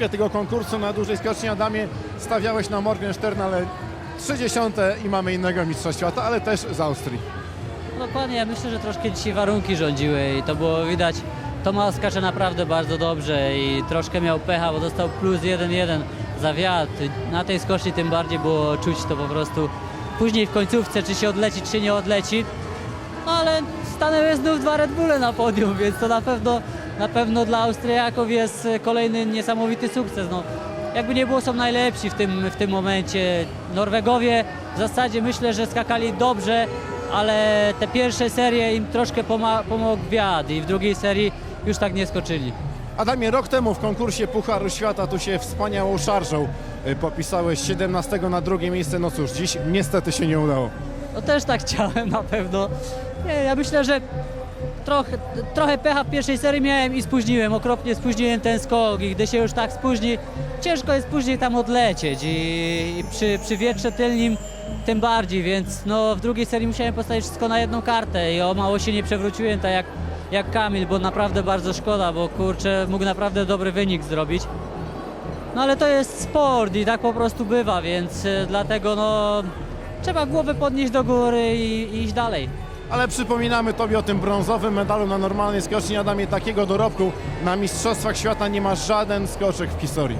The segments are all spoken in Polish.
końcówkę tego konkursu na dużej skoczni Adamie stawiałeś na Morgenstern, ale 30 i mamy innego mistrza świata, ale też z Austrii. Dokładnie, ja myślę, że troszkę dzisiaj warunki rządziły i to było widać. Tomasz skacze naprawdę bardzo dobrze i troszkę miał pecha, bo dostał plus 1-1 za wiatr. Na tej skoczni tym bardziej było czuć to po prostu później w końcówce, czy się odleci, czy nie odleci. No ale stanęły znów dwa Red Bulle na podium, więc to na pewno, na pewno dla Austriaków jest kolejny niesamowity sukces. No, jakby nie było, są najlepsi w tym, w tym momencie. Norwegowie w zasadzie myślę, że skakali dobrze, ale te pierwsze serie im troszkę pomógł wiatr i w drugiej serii już tak nie skoczyli. Adamie, rok temu w konkursie Pucharu Świata tu się wspaniałą szarżą y, popisałeś 17 na drugie miejsce, no cóż, dziś niestety się nie udało. No też tak chciałem na pewno. Nie, ja myślę, że trochę, trochę pecha w pierwszej serii miałem i spóźniłem, okropnie spóźniłem ten skok i gdy się już tak spóźni, ciężko jest później tam odlecieć i, i przy, przy wietrze tylnym tym bardziej, więc no w drugiej serii musiałem postawić wszystko na jedną kartę i o mało się nie przewróciłem tak jak, jak Kamil, bo naprawdę bardzo szkoda, bo kurczę mógł naprawdę dobry wynik zrobić. No ale to jest sport i tak po prostu bywa, więc y, dlatego no trzeba głowę podnieść do góry i, i iść dalej. Ale przypominamy Tobie o tym brązowym medalu na normalnej skoczni. Adamie, takiego dorobku na Mistrzostwach Świata nie ma żaden skoczek w historii.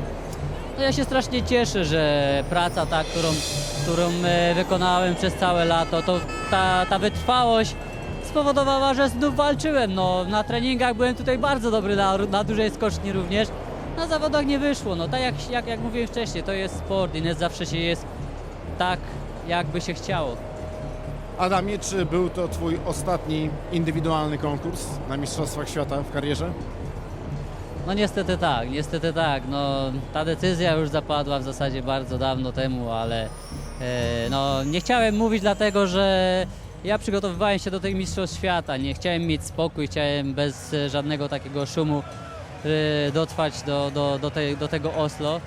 No ja się strasznie cieszę, że praca ta, którą, którą e, wykonałem przez całe lato, to ta, ta wytrwałość spowodowała, że znów walczyłem. No, na treningach byłem tutaj bardzo dobry na, na dużej skoczni również. Na zawodach nie wyszło. No, tak jak, jak, jak mówiłem wcześniej, to jest sport i nie zawsze się jest tak, jakby się chciało. Adamie, czy był to Twój ostatni indywidualny konkurs na Mistrzostwach Świata w karierze? No niestety tak, niestety tak. No, ta decyzja już zapadła w zasadzie bardzo dawno temu, ale e, no, nie chciałem mówić dlatego, że ja przygotowywałem się do tych mistrzostw świata. Nie chciałem mieć spokój, chciałem bez żadnego takiego szumu e, dotrwać do, do, do, tej, do tego Oslo.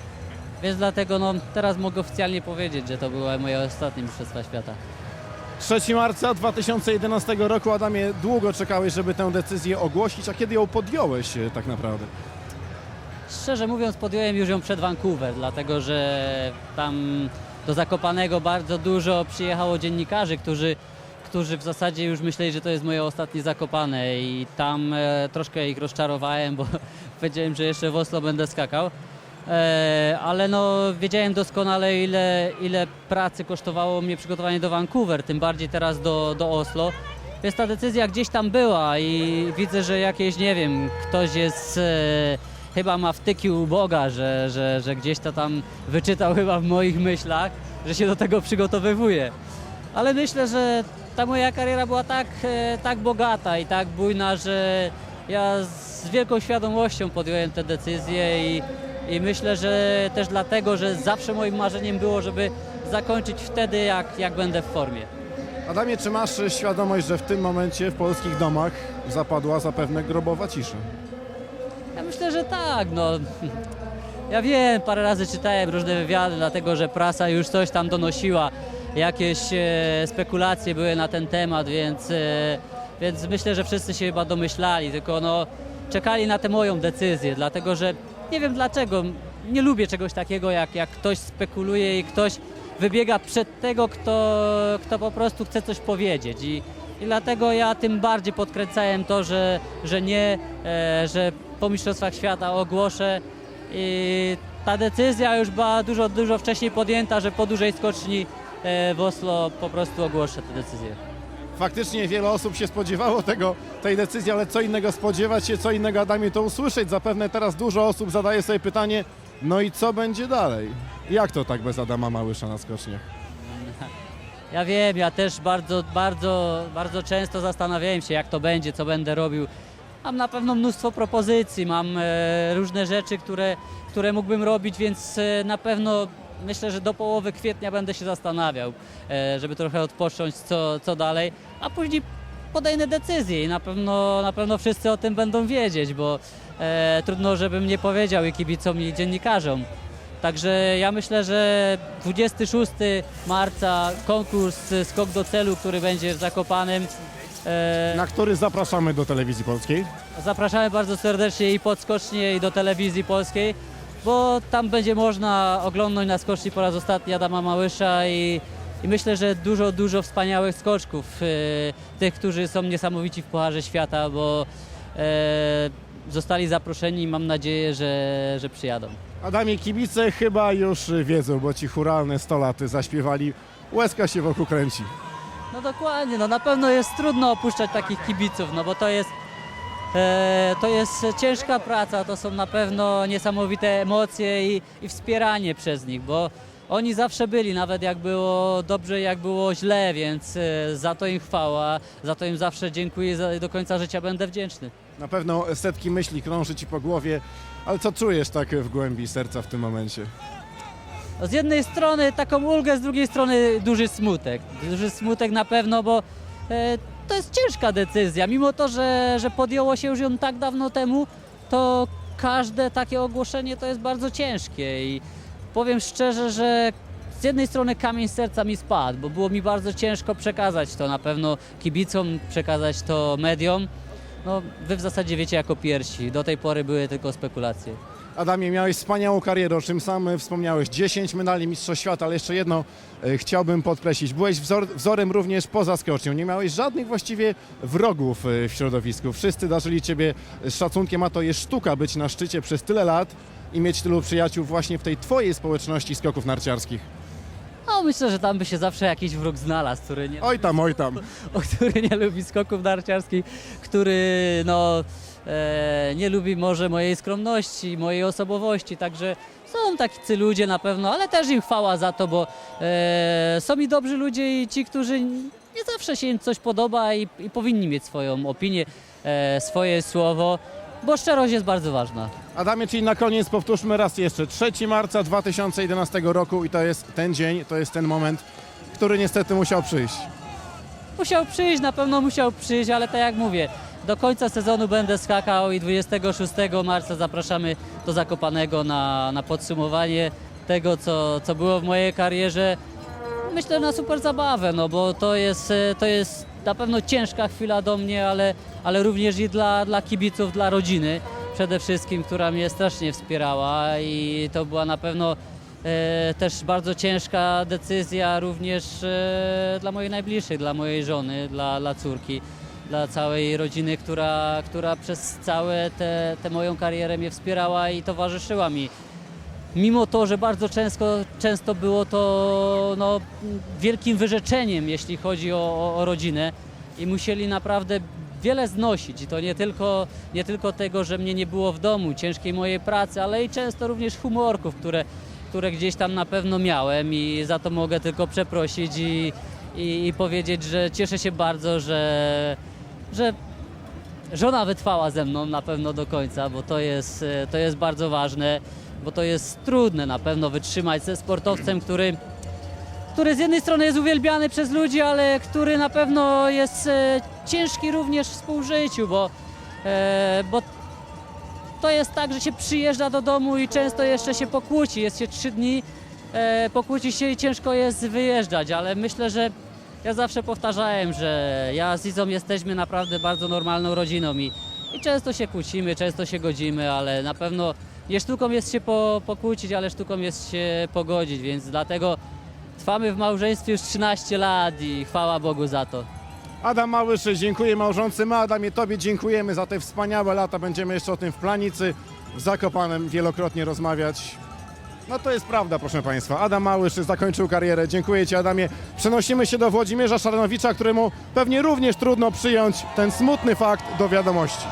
Więc dlatego no, teraz mogę oficjalnie powiedzieć, że to były moje ostatnie mistrzostwa świata. 3 marca 2011 roku, Adamie, długo czekałeś, żeby tę decyzję ogłosić, a kiedy ją podjąłeś e, tak naprawdę? Szczerze mówiąc, podjąłem już ją przed Vancouver, dlatego że tam do Zakopanego bardzo dużo przyjechało dziennikarzy, którzy, którzy w zasadzie już myśleli, że to jest moje ostatnie Zakopane i tam e, troszkę ich rozczarowałem, bo powiedziałem, że jeszcze w Oslo będę skakał. E, ale no wiedziałem doskonale ile, ile pracy kosztowało mnie przygotowanie do Vancouver, tym bardziej teraz do, do Oslo. Więc ta decyzja gdzieś tam była i widzę, że jakieś, nie wiem, ktoś jest, e, chyba ma wtyki u Boga, że, że, że gdzieś to tam wyczytał chyba w moich myślach, że się do tego przygotowywuje. Ale myślę, że ta moja kariera była tak, e, tak bogata i tak bujna, że ja z wielką świadomością podjąłem tę decyzję i, i myślę, że też dlatego, że zawsze moim marzeniem było, żeby zakończyć wtedy, jak, jak będę w formie. Adamie, czy masz świadomość, że w tym momencie w polskich domach zapadła zapewne grobowa cisza? Ja myślę, że tak, no. Ja wiem, parę razy czytałem różne wywiady, dlatego że prasa już coś tam donosiła. Jakieś e, spekulacje były na ten temat, więc, e, więc myślę, że wszyscy się chyba domyślali, tylko no, czekali na tę moją decyzję, dlatego że nie wiem dlaczego. Nie lubię czegoś takiego, jak, jak ktoś spekuluje i ktoś wybiega przed tego, kto, kto po prostu chce coś powiedzieć. I, i dlatego ja tym bardziej podkręcałem to, że, że nie, e, że po Mistrzostwach Świata ogłoszę. I ta decyzja już była dużo, dużo wcześniej podjęta, że po dużej skoczni e, w Oslo po prostu ogłoszę tę decyzję. Faktycznie wiele osób się spodziewało tego, tej decyzji, ale co innego spodziewać się, co innego Adamie to usłyszeć. Zapewne teraz dużo osób zadaje sobie pytanie, no i co będzie dalej? Jak to tak bez Adama Małysza na skoczniach? Ja wiem, ja też bardzo, bardzo, bardzo często zastanawiałem się, jak to będzie, co będę robił. Mam na pewno mnóstwo propozycji, mam e, różne rzeczy, które, które mógłbym robić, więc e, na pewno myślę, że do połowy kwietnia będę się zastanawiał, e, żeby trochę odpocząć, co, co dalej, a później podejmę decyzję i na pewno, na pewno wszyscy o tym będą wiedzieć, bo e, trudno, żebym nie powiedział i kibicom i dziennikarzom. Także ja myślę, że 26 marca konkurs y, Skok do celu, który będzie w Zakopanem. E, Na który zapraszamy do telewizji polskiej. zapraszamy bardzo serdecznie i podskocznie i do telewizji polskiej. Bo tam będzie można oglądnąć na skoczni po raz ostatni Adama Małysza i, i myślę, że dużo, dużo wspaniałych skoczków, e, tych, którzy są niesamowici w Pucharze Świata, bo e, zostali zaproszeni i mam nadzieję, że, że przyjadą. Adamie, kibice chyba już wiedzą, bo ci churalne 100 laty zaśpiewali. Łezka się wokół kręci. No dokładnie, no na pewno jest trudno opuszczać takich kibiców, no bo to jest, to jest ciężka praca, to są na pewno niesamowite emocje i, i wspieranie przez nich, bo oni zawsze byli, nawet jak było dobrze, jak było źle, więc e, za to im chwała, za to im zawsze dziękuję, za, do końca życia będę wdzięczny. Na pewno setki myśli krąży ci po głowie, ale co czujesz tak w głębi serca w tym momencie? Z jednej strony taką ulgę, z drugiej strony duży smutek. Duży smutek na pewno, bo e, to jest ciężka decyzja. Mimo to, że, że podjęło się już ją tak dawno temu, to każde takie ogłoszenie to jest bardzo ciężkie i powiem szczerze, że z jednej strony kamień z serca mi spadł, bo było mi bardzo ciężko przekazać to na pewno kibicom, przekazać to mediom. No, wy w zasadzie wiecie jako pierwsi. Do tej pory były tylko spekulacje. Adamie, miałeś wspaniałą karierę, o czym sam e, wspomniałeś. 10 medali Mistrzostw Świata, ale jeszcze jedno e, chciałbym podkreślić. Byłeś wzor, wzorem również poza skocznią. Nie miałeś żadnych właściwie wrogów e, w środowisku. Wszyscy darzyli ciebie szacunkiem, a to jest sztuka być na szczycie przez tyle lat i mieć tylu przyjaciół właśnie w tej twojej społeczności skoków narciarskich. No, myślę, że tam by się zawsze jakiś wróg znalazł, który nie, Oj tam, oj tam. o który nie lubi skoków narciarskich, który no, e, nie lubi może mojej skromności, mojej osobowości, także są tacy ludzie na pewno, ale też im chwała za to, bo e, są i dobrzy ludzie i ci, którzy nie zawsze się im coś podoba i, i powinni mieć swoją opinię, e, swoje słowo, bo szczerość jest bardzo ważna. Adamie, czyli na koniec powtórzmy raz jeszcze. 3 marca 2011 roku i to jest ten dzień, to jest ten moment, który niestety musiał przyjść. Musiał przyjść, na pewno musiał przyjść, ale tak jak mówię, do końca sezonu będę skakał i 26 marca zapraszamy do Zakopanego na, na podsumowanie tego, co, co było w mojej karierze. Myślę na super zabawę, no bo to jest, e, to jest na pewno ciężka chwila do mnie, ale, ale również i dla, dla kibiców, dla rodziny przede wszystkim, która mnie strasznie wspierała i to była na pewno e, też bardzo ciężka decyzja również e, dla mojej najbliższej, dla mojej żony, dla, dla córki, dla całej rodziny, która, która przez całe tę moją karierę mnie wspierała i towarzyszyła mi. Mimo to, że bardzo często, często było to no, wielkim wyrzeczeniem, jeśli chodzi o, o, rodzinę. I musieli naprawdę wiele znosić. I to nie tylko, nie tylko tego, że mnie nie było w domu, ciężkiej mojej pracy, ale i często również humorków, które, które gdzieś tam na pewno miałem. I za to mogę tylko przeprosić i, i, i powiedzieć, że cieszę się bardzo, że, że żona wytrwała ze mną na pewno do końca, bo to jest, to jest bardzo ważne, bo to jest trudne na pewno wytrzymać ze sportowcem, który, który z jednej strony jest uwielbiany przez ludzi, ale który na pewno jest e, ciężki również w współżyciu, bo, e, bo to jest tak, że się przyjeżdża do domu i często jeszcze się pokłóci, jest się trzy dni, e, pokłóci się i ciężko jest wyjeżdżać, ale myślę, że ja zawsze powtarzałem, że ja z Izą jesteśmy naprawdę bardzo normalną rodziną i, i często się kłócimy, często się godzimy, ale na pewno nie sztuką jest się po, pokłócić, ale sztuką jest się pogodzić, więc dlatego trwamy w małżeństwie już 13 lat i chwała Bogu za to. Adam Małysz, dziękuję małżonce. My, Adamie, Tobie dziękujemy za te wspaniałe lata. Będziemy jeszcze o tym w Planicy, w Zakopanem wielokrotnie rozmawiać. No to jest prawda, proszę Państwa. Adam Małysz zakończył karierę. Dziękuję Ci, Adamie. Przenosimy się do Włodzimierza Szarnowicza, któremu pewnie również trudno przyjąć ten smutny fakt do wiadomości.